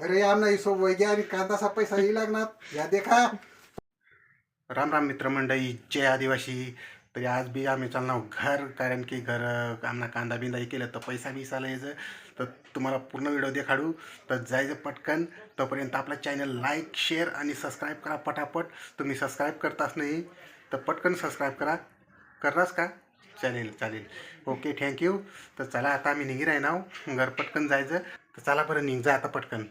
अरे आमना हिशो वैग्या आणि कांदाचा पैसा ही लागणार. या देखा. राम राम मित्रमंडळी जय आदिवासी. तरी आज बी आम्ही चालणार घर कारण की घर आमना कांदा बिंदा हे केलं तर पैसा बी चाला यायचं तर तुम्हाला पूर्ण व्हिडिओ देखाडू. तर जायचं पटकन. तोपर्यंत आपला चॅनल लाईक शेअर आणि सबस्क्राईब करा पटापट. तुम्ही सबस्क्राईब करताच नाही तर पटकन सबस्क्राईब करा. कररास का? चालेल चालेल. ओके थँक्यू तर चला आता आम्ही निघी आहे ना घर पटकन जायचं. तर चला बरं निघ जा आता पटकन.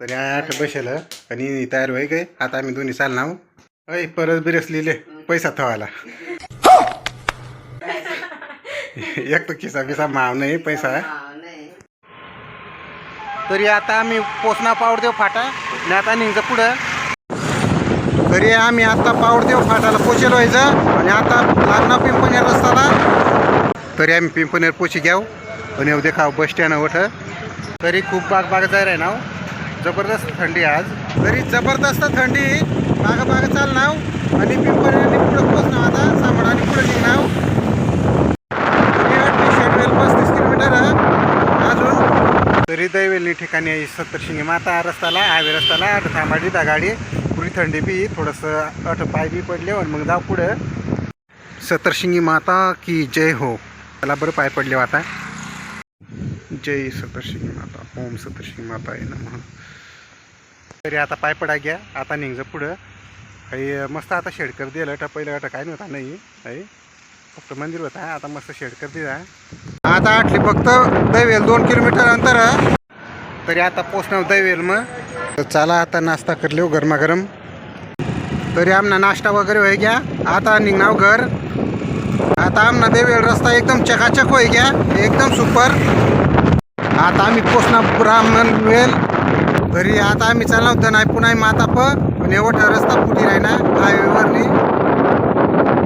तरी आठ बसेल आणि तयार होई काय? आता आम्ही दोन्ही चालणार अय परत बिरस लिहिले पैसा थवायला. एक तर खिसा बिसा माव नाही पैसा. तरी आता आम्ही पोचना पावडदेव फाटा आणि आता निघतं पुढं. तरी आम्ही आता पावडदेव फाटाला पोचेल व्हायचं आणि आता लागणार पिंपनेर रस्ताला तरी आम्ही पिंपनेर पोची घ्याव आणि देखाव बस स्टँड वठ तरी खूप बाग बाग जाय रे ना हो. जबरदस्त थंडी आज. तरी जबरदस्त थंडी बाग बाग चाल नाव आणि पिंपळने पुढं पोचणार आता. सांभाळ आणि पुढे निघणार शेडवेल पस्तीस किलोमीटर अजून तरी दैवेली ठिकाणी आहे सप्तशिंगी माता रस्ताला हायवे रस्ताला अट थांबाडी त्या गाडी पुरी थंडी बी थोडंसं अट पाय बी पडले आणि मग जाऊ पुढं. सत्रशिंगी माता की जय हो. त्याला बरं पाय पडले हो आता जय सतरशिंगी माता. ओम सतरशिंगी माता. आहे ना म्हणून तरी आता पाय पडा घ्या आता निघ पुढं. काही मस्त आता शेडकर दिलं टा पहिलं वाटा काय नव्हता नाही. आहे फक्त मंदिर होता आता मस्त शेडकर दिला. आता आठली फक्त दैवेल दोन किलोमीटर अंतर तरी आता पोचणार दैवेल मग. तर चला आता नाश्ता करले गरमागरम. तरी आमना नाश्ता वगैरे होय घ्या. आता निघणार हो घर. आता आमना दैवेल रस्ता एकदम चकाचक होय घ्या. एकदम सुपर. आता आम्ही पोचणार ब्राह्मण वेल. घरी आता आम्ही चालला होतो नाही पुन्हा माता प एवढा रस्ता फुटी राही ना हायवेवरनी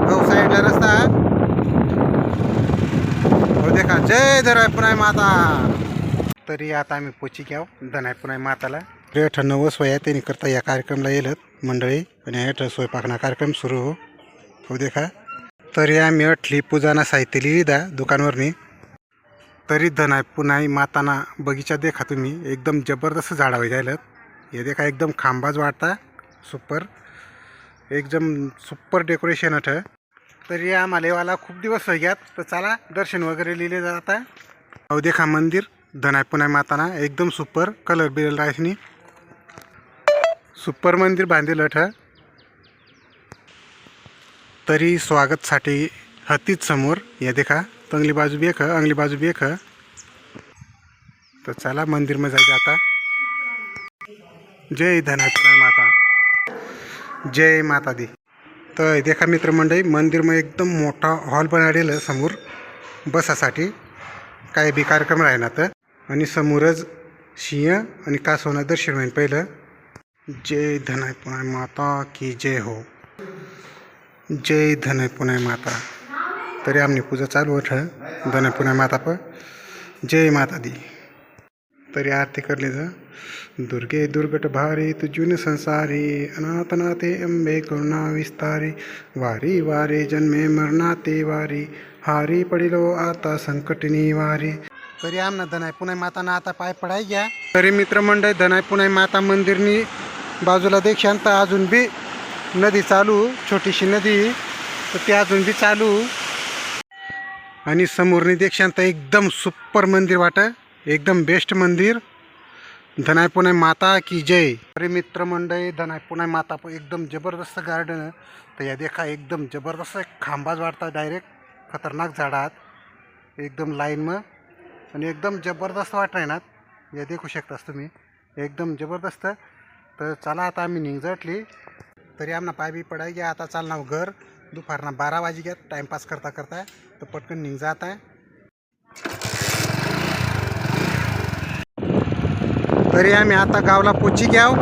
हो साईडला रस्ता. हो देखा. जय धराय पुन्हा माता तरी आता आम्ही पोची घ्याव धनाय पुन्हा माताला. रेठ नवस आहे त्यांनी करता या कार्यक्रमला येलत मंडळी. आणि हेठ स्वयंपाकना कार्यक्रम सुरू हो. हो देखा. तरी आम्ही अठली पूजाना साहित्य लिहिली दा दुकानवरनी. तरी धन आहे पुन्हाही माताना बगीचा देखा तुम्ही. एकदम जबरदस्त झाडा होई हे देखा एकदम खांबाज वाटता. सुपर. एकदम सुपर डेकोरेशन अठ तरी आम्हाला येवाला खूप दिवस घ्यात तर चला दर्शन वगैरे लिहिले जाता अहो देखा मंदिर. धनाय पुन्हा माताना. एकदम सुपर. कलर बिरल रायसनी सुपर मंदिर बांधेल अठ तरी स्वागतसाठी हतीच समोर. हे देखा तंगली बाजू बेख एक अंगली बाजू बेख एक तर चला मंदिरमध्ये जायचं आता. जय धनात्मा माता. जय माता दी तर हे देखा मित्रमंडळी मंदिरमा एकदम मोठा हॉल बनवलेला समोर. बसासाठी काय बी कार्यक्रम राहणार तर. आणि समोरच सिंह आणि कासवना दर्शन होईल पहिलं. जय धनय पुणे माता की जय हो. जय धनय पुणे माता. तरी आमनी पूजा चालू होत धन पुन्हा माता प. जय माता दी. तरी आरती करली जा. दुर्गे दुर्गट भारी तुजून संसारी अनाथनाथे अंबे करुणा विस्तारी वारी वारे जन्मे मरणाते वारी हारी पडिलो आता संकटनी वारी. तरी आमना धनाय पुणे माताना आता पाय पडाय घ्या. तरी मित्रमंडळ धनाय पुणे माता मंदिरनी बाजूला देखशांत अजून बी नदी चालू छोटीशी नदी तर ती अजून बी चालू. आणि समोरनी देखशांत एकदम सुपर मंदिर वाट एकदम बेस्ट मंदिर. धनाय पुणे माता की जय. अरे मित्रमंडळी धनाय पुणे माता पण एकदम जबरदस्त गार्डन तर या देखा एकदम जबरदस्त खांबाच वाढतात डायरेक्ट खतरनाक झाडात. एकदम लाईन मग आणि एकदम जबरदस्त वाट ना. या देखू शकतास तुम्ही. एकदम जबरदस्त. तर चला आता आम्ही निंगजटली तरी आमना पाय बी पडाय की आता चालणार घर. दुपारना बारा वाजी घ्या टाईमपास करता करता तर पटकन निघ जात आहे. तरी आम्ही आता गावला पोची घ्याव.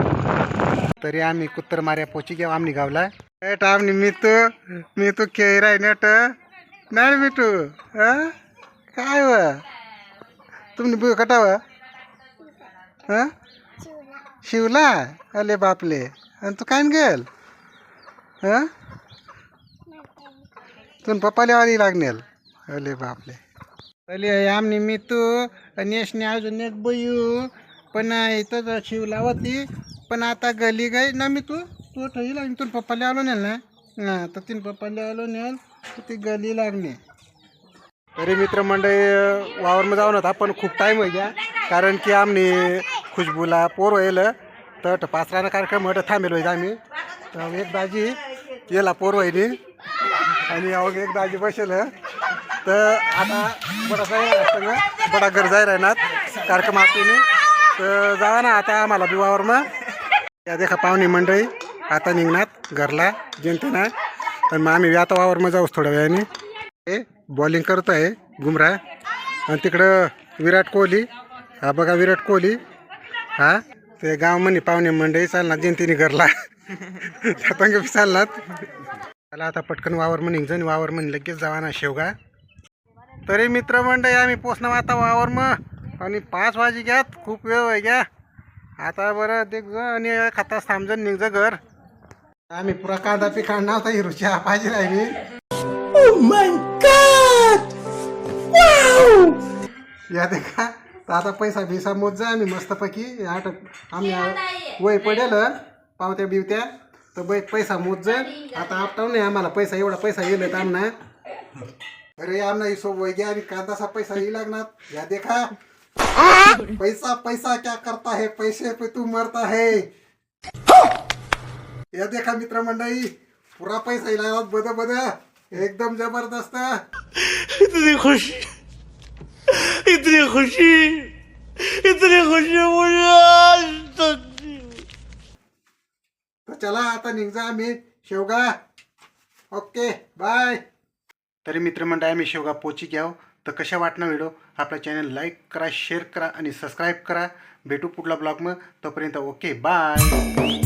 तरी आम्ही कुत्तर मार्या पोची घ्याव आम्ही गावला. एट आम्ही मी तू मी तू खेळ राय नेट. नाही मी तू काय व? तुम्ही बु कटाव? हां शिवला. अले बापले. आणि तू काय गेल? हां तुम पप्पाले आली लागनेल अले बापले. अले आमनी मी तू आणि यशने अजून एक बयू पण इथं शिव लावती पण आता गली गई ना मी तू? तू ठेवी लागली तू पप्पाले आलो नेल ना? हां तर तीन पप्पाले आलो नेल तर ती गली लागणे. तरी मित्रमंडळी वावरमध्ये जाऊन होता पण खूप टाईम होई गया. कारण की आम्ही खुशबूला पोर व्हायला तर पाचरानं कार्यक्रम म्हटलं थांबेल होईल आम्ही. तर एक भाजी येला पोर व्हायली आणि अवघ एक दाजी बसेल तर आता बडा सगळं. बडा घर जाय राहणार कार्यक्रम आतून तर जा ना आता आम्हाला बिवावर मग या देखा पाहुणे मंडळी आता निघणार घरला जनतेना. पण मग आम्ही आता वावर मग जाऊच थोड्या वेळाने. हे बॉलिंग करतो आहे गुमरा आणि तिकडं विराट कोहली. हा बघा विराट कोहली. हा ते गाव म्हणे पाहुणे मंडळी चालणार जयंतीने घरला. चालणार. त्याला आता पटकन वावर म्हणे जण वावर म्हणे लगेच जावा ना शेवगा. तरी मित्रमंडळी आम्ही पोचणं आता वावर मग आणि पाच वाजे घ्यात खूप वेळ आहे घ्या आता बरं देख ज आणि खाता थांबजन निघ घर. आम्ही पुरा कांदा पी काढणार होता हिरोची पाहिजे राहिली या देखा तर आता पैसा बिसा मोज जा आम्ही मस्तपैकी. आठ आम्ही वय पडेल पावत्या बिवत्या तर बाई पैसा मोज जाईल आता आपटाव नाही आम्हाला. पैसा एवढा पैसा येईल आमना. अरे आमना हिशोब वय घ्या. आणि कांदाचा पैसा येईल लागणार. या देखा. पैसा पैसा क्या करता है? पैसे पे तू मरता है. या देखा मित्र मंडळी पुरा पैसा येईल बद बद. एकदम जबरदस्त. इतनी खुशी. इतनी खुशी. इतनी खुशी मुझे आज तक नहीं हुई। तर चला आता निघजा मी शेवगा. ओके बाय तरी मित्रमंडळी आम्ही शेवगा पोची घ्याव. तर कशा वाटणं व्हिडिओ आपल्या चॅनल लाईक करा शेअर करा आणि सबस्क्राईब करा. भेटू पुढला ब्लॉग मग. तोपर्यंत ओके बाय